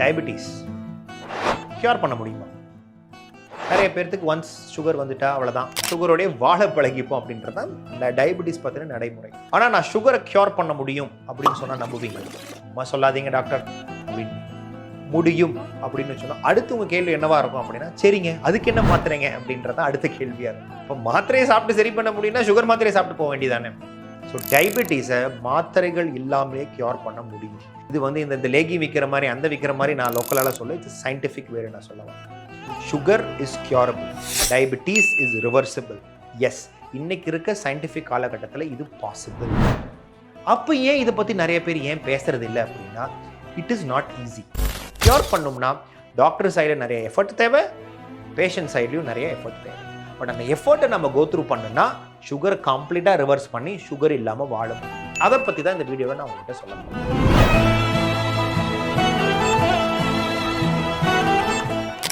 Diabetes cure பண்ண முடியுமா? நிறைய பேர்த்துக்கு ஒன்ஸ் சுகர் வந்துட்டா அவ்வளோதான் சுகரோடைய வாழ பழகிப்போம் அப்படின்றது தான் இந்த டயபிட்டிஸ் பற்றின நடைமுறை. ஆனால் நான் சுகரை க்யூர் பண்ண முடியும் அப்படின்னு சொன்னால் நம்புவீங்க. சும்மா சொல்லாதீங்க டாக்டர் அப்படின்னு. முடியும் அப்படின்னு சொன்னால் அடுத்து உங்கள் கேள்வி என்னவாக இருக்கும் அப்படின்னா சரிங்க அதுக்கு என்ன மாத்திரைங்க அப்படின்றதான் அடுத்த கேள்வியாக இருக்கும். இப்போ மாத்திரையை சாப்பிட்டு சரி பண்ண முடியும்னா சுகர் மாத்திரையை சாப்பிட்டு போக வேண்டியதானே ஸோ டயபிட்டிஸை மாத்திரைகள் இல்லாமலே க்யூர் பண்ண முடியும். இது வந்து இந்த இந்த லேகி விற்கிற மாதிரி அந்த விற்கிற மாதிரி நான் லோக்கலால சொல்ல இது சயின்டிஃபிக் வேறு நான் சொல்லுவேன் sugar is curable diabetes is reversible yes இன்னைக்கு இருக்க சயின்டிஃபிக் காலகட்டத்தில் இது பாசிபிள் அப்போ ஏன் இதை பற்றி நிறைய பேர் ஏன் பேசுறது இல்லை அப்படின்னா it is not easy cure பண்ணோம்னா டாக்டர் சைடில் நிறைய எஃபர்ட் தேவை பேஷண்ட் சைட்லையும் நிறைய எஃபர்ட் தேவை. பட் அந்த எஃபர்ட்டை நம்ம கோத்ரூ பண்ணுனா சுகர் கம்ப்ளீட்டாக ரிவர்ஸ் பண்ணி சுகர் இல்லாமல் வாழ முடியும் அதை பற்றி தான் இந்த வீடியோவை நான் உங்கள்கிட்ட சொல்ல போகிறேன்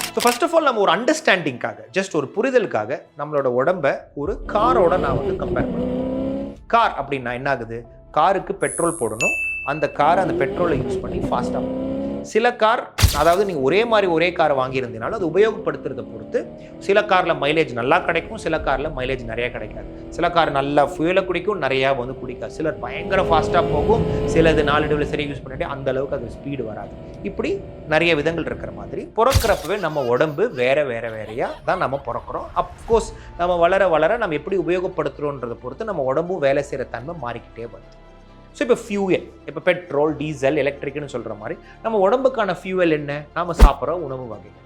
ஸோ ஃபர்ஸ்ட் ஆஃப் ஆல் நம்ம ஒரு அண்டர்ஸ்டாண்டிங்காக ஜஸ்ட் ஒரு புரிதலுக்காக நம்மளோட உடம்ப ஒரு காரோட நான் வந்து கம்பேர் பண்ணுவேன் கார் அப்படின்னா என்ன ஆகுது? காருக்கு பெட்ரோல் போடணும். அந்த காரை அந்த பெட்ரோலை யூஸ் பண்ணி ஃபாஸ்ட்டாக சில கார் அதாவது நீங்கள் ஒரே மாதிரி ஒரே கார் வாங்கியிருந்தீனாலும் அது உபயோகப்படுத்துறதை பொறுத்து சில காரில் மைலேஜ் நல்லா கிடைக்கும் சில காரில் மைலேஜ் நிறையா கிடைக்காது. சில கார் நல்லா ஃபியூலை குடிக்கும் நிறையா வந்து குடிக்காது. சிலர் பயங்கர ஃபாஸ்ட்டாக போகும் சிலது நாலு சரி யூஸ் பண்ணிட்டு அந்த அளவுக்கு அது ஸ்பீடு வராது. இப்படி நிறைய விதங்கள் இருக்கிற மாதிரி பிறக்கிறப்பவே நம்ம உடம்பு வேற வேற வேறையாக தான் நம்ம பிறக்கிறோம். அப்கோர்ஸ் நம்ம வளர வளர நம்ம எப்படி உபயோகப்படுத்துகிறோன்றதை பொறுத்து நம்ம உடம்பும் வேலை செய்கிற தன்மை மாறிக்கிட்டே வருது. ஸோ இப்போ ஃபியூயல் இப்போ பெட்ரோல் டீசல் எலக்ட்ரிக்னு சொல்கிற மாதிரி நம்ம உடம்புக்கான ஃபியூவல் என்ன? நாம் சாப்பிட்ற உணவு வகைகள்.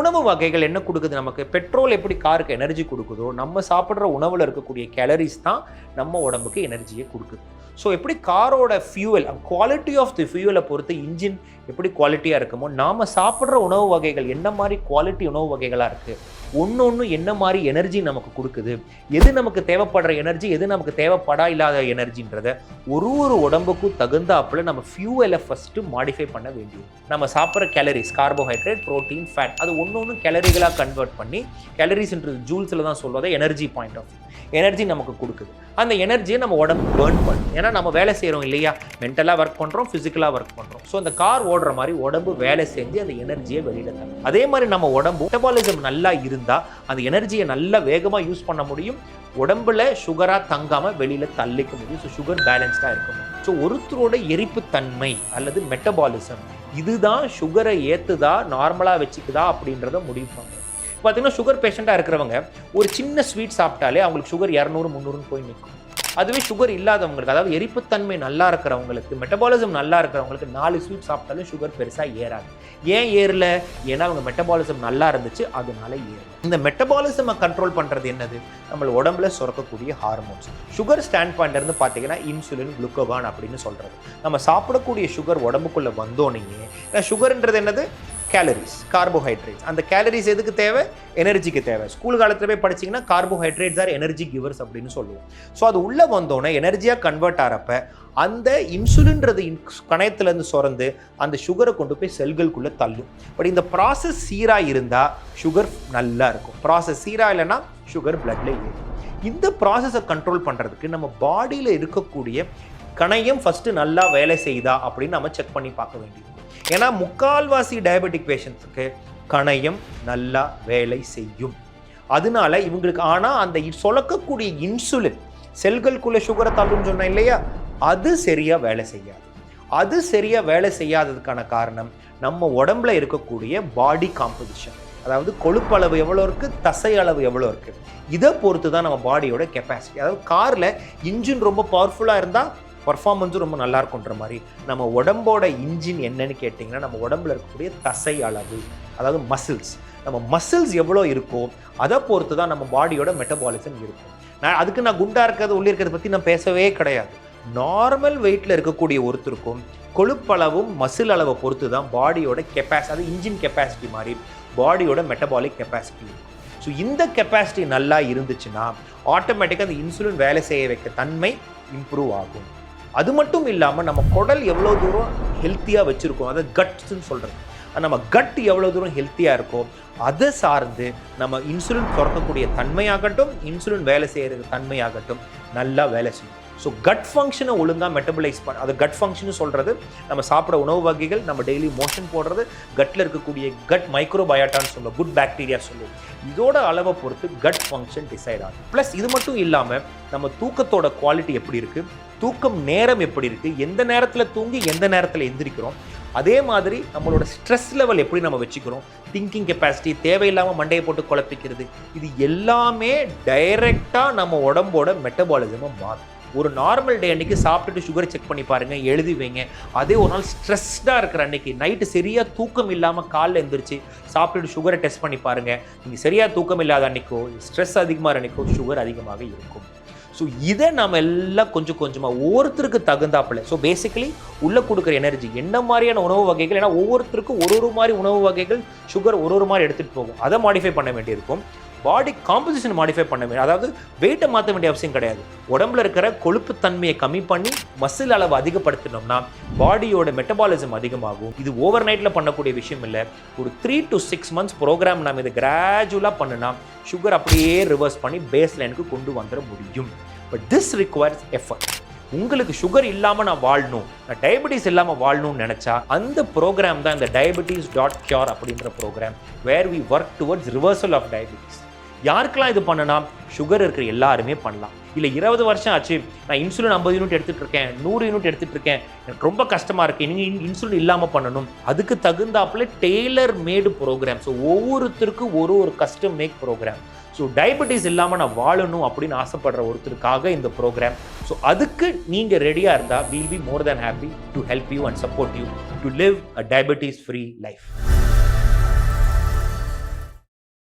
உணவு வகைகள் என்ன கொடுக்குது நமக்கு? பெட்ரோல் எப்படி காருக்கு எனர்ஜி கொடுக்குதோ நம்ம சாப்பிட்ற உணவில் இருக்கக்கூடிய கேலரிஸ் தான் நம்ம உடம்புக்கு எனர்ஜியை கொடுக்குது. ஸோ எப்படி காரோட ஃபியூவல் குவாலிட்டி ஆஃப் தி ஃபியூவலை பொறுத்து இன்ஜின் எப்படி குவாலிட்டியாக இருக்குமோ நாம் சாப்பிட்ற உணவு வகைகள் என்ன மாதிரி குவாலிட்டி உணவு வகைகளாக இருக்குது ஒன்று ஒன்று என்ன மாதிரி எனர்ஜி நமக்கு கொடுக்குது? எது நமக்கு தேவைப்படுற எனர்ஜி எது நமக்கு தேவைப்படா இல்லாத எனர்ஜின்றத ஒரு ஒரு உடம்புக்கும் தகுந்தாப்புல நம்ம ஃபியூவலை ஃபஸ்ட்டு மாடிஃபை பண்ண வேண்டியது. நம்ம சாப்பிட்ற கேலரிஸ் கார்போஹைட்ரேட் ப்ரோட்டீன் ஃபேட் அது ஒன்று ஒன்று கேலரிகளாக கன்வெர்ட் பண்ணி கேலரிஸ்ன்றது ஜூல்ஸில் தான் சொல்வதை எனர்ஜி பாயிண்ட் ஆஃப் எனர்ஜி நமக்கு கொடுக்குது. அந்த எனர்ஜியை நம்ம உடம்பு பேர்ன் பண்ணும். ஏன்னா நம்ம வேலை செய்கிறோம் இல்லையா? மென்டலாக ஒர்க் பண்ணுறோம் ஃபிசிக்கலாக ஒர்க் பண்ணுறோம் ஸோ அந்த கார் ஓடுற மாதிரி உடம்பு வேலை செஞ்சு அந்த எனர்ஜியை வெளியில் தரும். அதே மாதிரி நம்ம உடம்பு மெட்டபாலிசம் நல்லா இருந்தால் அந்த எனர்ஜியை நல்லா வேகமாக யூஸ் பண்ண முடியும். உடம்புல சுகராக தங்காமல் வெளியில் தள்ளிக்க முடியும். ஸோ சுகர் பேலன்ஸ்டாக இருக்க முடியும். ஸோ ஒருத்தரோட எரிப்புத்தன்மை அல்லது மெட்டபாலிசம் இதுதான் சுகரை ஏற்றுதா நார்மலாக வச்சுக்குதா அப்படின்றத முடிவு பண்ணுறோம் பார்த்தீங்கன்னா சுகர் பேஷண்ட்டாக இருக்கிறவங்க ஒரு சின்ன ஸ்வீட் சாப்பிட்டாலே அவங்களுக்கு சுகர் இரநூறு முந்நூறுன்னு போய் நிற்கும் அதுவே சுகர் இல்லாதவங்களுக்கு அதாவது எரிப்புத்தன்மை நல்லா இருக்கிறவங்களுக்கு மெட்டபாலிசம் நல்லா இருக்கிறவங்களுக்கு நாலு ஸ்வீட் சாப்பிட்டாலும் சுகர் பெருசாக ஏறாது. ஏன் ஏறல? ஏன்னா அவங்க மெட்டபாலிசம் நல்லா இருந்துச்சு அதனால ஏறல. இந்த மெட்டபாலிசமை கண்ட்ரோல் பண்ணுறது என்னது? நம்ம உடம்புல சுரக்கக்கூடிய ஹார்மோன்ஸ் சுகர் ஸ்டாண்ட் பாயிண்ட்லேருந்து பார்த்தீங்கன்னா இன்சுலின் குளுக்கோகான் அப்படின்னு சொல்கிறது நம்ம சாப்பிடக்கூடிய சுகர் உடம்புக்குள்ளே வந்தோடனே சுகர்ன்றது என்னது? கேலரிஸ் கார்போஹைட்ரேட்ஸ் அந்த கேலரிஸ் எதுக்கு தேவை? எனர்ஜிக்கு தேவை. ஸ்கூல் காலத்தில் போய் படிச்சிங்கன்னா கார்போஹைட்ரேட்ஸ் ஆர் எனர்ஜி கிவர்ஸ் அப்படின்னு சொல்லுவோம். ஸோ அது உள்ளே வந்தோடனே எனர்ஜியாக கன்வெர்ட் ஆகிறப்ப அந்த இன்சுலின்றது கணையத்துலேருந்து சுரந்து அந்த சுகரை கொண்டு போய் செல்களுக்குள்ளே தள்ளும். பட் இந்த ப்ராசஸ் சீராக இருந்தால் சுகர் நல்லா இருக்கும். ப்ராசஸ் சீராக இல்லைன்னா சுகர் பிளட்டில் ஏறும் இந்த ப்ராசஸை கண்ட்ரோல் பண்ணுறதுக்கு நம்ம பாடியில் இருக்கக்கூடிய கணையம் ஃபஸ்ட்டு நல்லா வேலை செய்தா அப்படின்னு நம்ம செக் பண்ணி பார்க்க வேண்டியது. ஏன்னா முக்கால்வாசி டயபெட்டிக் பேஷண்ட்ஸுக்கு கணையம் நல்லா வேலை செய்யும். அதனால இவங்களுக்கு ஆனால் அந்த சுரக்கக்கூடிய இன்சுலின் செல்களுக்குள்ளே சுகரை தள்ளுன்னு சொன்னேன் இல்லையா? அது சரியாக வேலை செய்யாது. அது சரியாக வேலை செய்யாததுக்கான காரணம் நம்ம உடம்புல இருக்கக்கூடிய பாடி காம்போசிஷன் அதாவது கொழுப்பளவு எவ்வளோ இருக்குது தசை அளவு எவ்வளோ இருக்குது இதை பொறுத்து தான் நம்ம பாடியோட கெப்பாசிட்டி அதாவது காரில் இன்ஜின் ரொம்ப பவர்ஃபுல்லாக இருந்தால் பர்ஃபார்மன்ஸும் ரொம்ப நல்லா இருக்குன்ற மாதிரி. நம்ம உடம்போட இன்ஜின் என்னன்னு கேட்டிங்கன்னா நம்ம உடம்புல இருக்கக்கூடிய தசை அளவு அதாவது மசில்ஸ் நம்ம மசில்ஸ் எவ்வளோ இருக்கோ அதை பொறுத்து தான் நம்ம பாடியோட மெட்டபாலிசம் இருக்கும். நான் அதுக்கு நான் குண்டாக இருக்கிறது உள்ளே இருக்கிறத பற்றி நான் பேசவே கிடையாது. நார்மல் வெயிட்டில் இருக்கக்கூடிய ஒருத்தருக்கும் கொழுப்பளவும் மசில் அளவை பொறுத்து தான் பாடியோட கெப்பாசிட்டி அது இன்ஜின் கெப்பாசிட்டி மாதிரி பாடியோட மெட்டபாலிக் கெப்பாசிட்டி இருக்கும். ஸோ இந்த கெப்பாசிட்டி நல்லா இருந்துச்சுன்னா ஆட்டோமேட்டிக்காக அந்த இன்சுலின் வேலை செய்ய வைக்க தன்மை இம்ப்ரூவ் ஆகும். அது மட்டும் இல்லாமல் நம்ம குடல் எவ்வளோ தூரம் ஹெல்த்தியாக வச்சுருக்கோம் அதை கட்ஸ்ன்னு சொல்கிறது நம்ம கட் எவ்வளோ தூரம் ஹெல்த்தியாக இருக்கோ அதை சார்ந்து நம்ம இன்சுலின் சுரக்கக்கூடிய தன்மையாகட்டும் இன்சுலின் வேலை செய்கிற தன்மையாகட்டும் நல்லா வேலை செய்யும். ஸோ கட் ஃபங்க்ஷனை ஒழுங்காக மெட்டபலைஸ் பண்ண அது கட் ஃபங்க்ஷன் சொல்கிறது நம்ம சாப்பிட்ற உணவு வகைகள் நம்ம டெய்லி மோஷன் போடுறது கட்டில் இருக்கக்கூடிய கட் மைக்ரோபயாட்டான்னு சொல்லுவோம் குட் பாக்டீரியா சொல்லுவோம். இதோட அளவை பொறுத்து கட் ஃபங்க்ஷன் டிசைட் ஆகும் ப்ளஸ் இது மட்டும் இல்லாமல் நம்ம தூக்கத்தோட குவாலிட்டி எப்படி இருக்குது தூக்கம் நேரம் எப்படி இருக்குது எந்த நேரத்தில் தூங்கி எந்த நேரத்தில் எந்திரிக்கிறோம் அதே மாதிரி நம்மளோட ஸ்ட்ரெஸ் லெவல் எப்படி நம்ம வச்சுக்கிறோம் திங்கிங் கெப்பாசிட்டி தேவையில்லாமல் மண்டையை போட்டு குழப்பிக்கிறது இது எல்லாமே டைரெக்டாக நம்ம உடம்போட மெட்டபாலிசமை மாறும் ஒரு நார்மல் டே அன்னைக்கு சாப்பிட்டுட்டு சுகரை செக் பண்ணி பாருங்கள் எழுதி வைங்க. அதே ஒரு நாள் ஸ்ட்ரெஸ்டாக இருக்கிற அன்னைக்கு நைட்டு சரியாக தூக்கம் இல்லாமல் காலைல எழுந்திரிச்சு சாப்பிட்டுட்டு சுகரை டெஸ்ட் பண்ணி பாருங்கள் நீங்கள் சரியாக தூக்கம் இல்லாத அன்றைக்கோ ஸ்ட்ரெஸ் அதிகமாக அன்றைக்கோ சுகர் அதிகமாக இருக்கும். ஸோ இதை நம்ம எல்லாம் கொஞ்சம் கொஞ்சமாக ஒவ்வொருத்தருக்கு தகுந்தாப்புல. ஸோ பேசிக்கலி உள்ளே கொடுக்குற எனர்ஜி என்ன மாதிரியான உணவு வகைகள்? ஏன்னா ஒவ்வொருத்தருக்கும் ஒரு ஒரு மாதிரி உணவு வகைகள் சுகர் ஒரு ஒரு மாதிரி எடுத்துகிட்டு போகும். அதை மாடிஃபை பண்ண வேண்டியிருக்கும். பாடி காம்போசிஷன் மாடிஃபை பண்ண வேண்டிய அதாவது வெயிட்டை மாற்ற வேண்டிய அவசியம் கிடையாது. உடம்புல இருக்கிற கொழுப்பு தன்மையை கம்மி பண்ணி மசில் அளவு அதிகப்படுத்தினோம்னா பாடியோட மெட்டபாலிசம் அதிகமாகும். இது ஓவர் நைட்டில் பண்ணக்கூடிய விஷயம் இல்லை. ஒரு three to six months program நம்ம இதை கிராஜுவலாக பண்ணுனா சுகர் அப்படியே ரிவர்ஸ் பண்ணி பேஸ் லைனுக்கு கொண்டு வந்துட முடியும். பட் திஸ் ரிக்வயர்ஸ் எஃபர்ட் உங்களுக்கு சுகர் இல்லாமல் நான் வாழணும் நான் டயபெட்டிஸ் இல்லாமல் வாழணும்னு நினச்சா அந்த ப்ரோக்ராம் தான் இந்த டயபெட்டிஸ் டாட் கியூர் அப்படின்ற program where we work towards reversal of diabetes யாருக்கெல்லாம் இது பண்ணனா சுகர் இருக்கிற எல்லாருமே பண்ணலாம். இல்லை இருபது வருஷம் ஆச்சு நான் இன்சுலின் ஐம்பது யூனிட் எடுத்துகிட்டு இருக்கேன் நூறு யூனிட் எடுத்துகிட்டு இருக்கேன் எனக்கு ரொம்ப கஷ்டமாக இருக்குது நீங்கள் இன்சுலின் இல்லாமல் பண்ணணும். அதுக்கு தகுந்தாப்புல டெய்லர் மேடு ப்ரோக்ராம் ஸோ ஒவ்வொருத்தருக்கும் ஒரு ஒரு custom make program so diabetes இல்லாமல் நான் வாழணும் அப்படின்னு ஆசைப்படுற ஒருத்தருக்காக இந்த ப்ரோக்ராம் ஸோ அதுக்கு நீங்கள் ரெடியாக இருந்தால் will be more than happy to help you and support you to live a diabetes free life